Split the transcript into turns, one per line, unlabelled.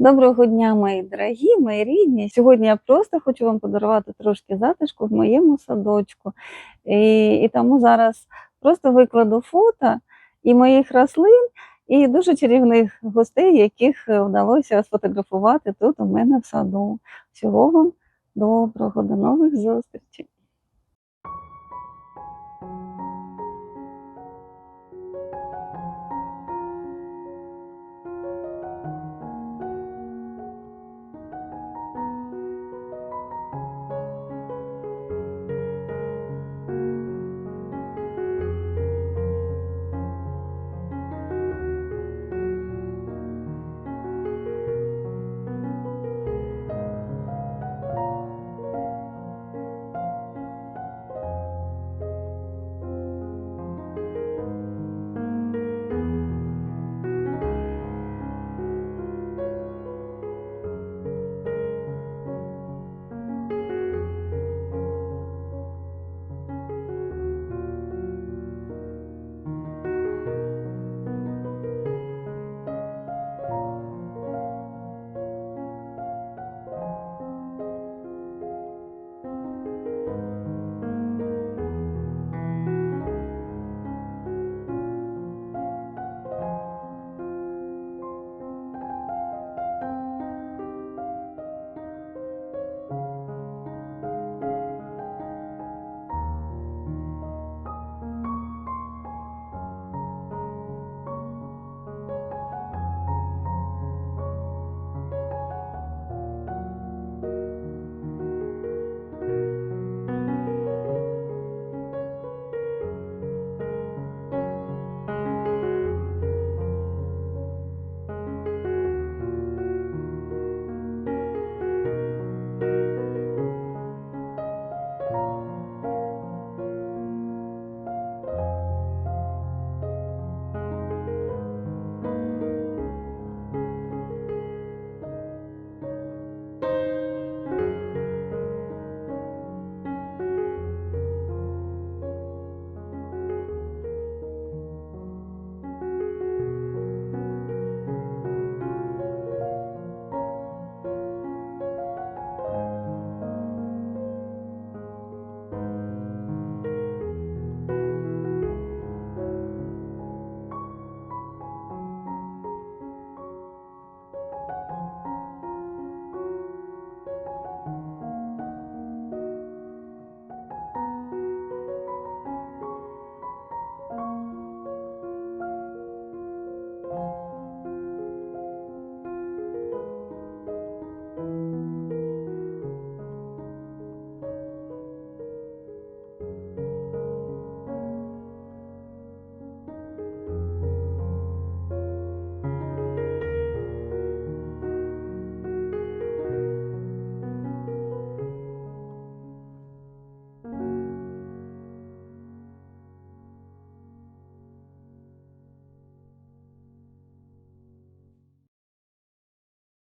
Доброго дня, мої дорогі, мої рідні. Сьогодні я просто хочу вам подарувати трошки затишку в моєму садочку. І, і тому зараз просто викладу фото і моїх рослин, і дуже чарівних гостей, яких е, вдалося сфотографувати тут у мене в саду. Всього вам доброго, до нових зустрічей.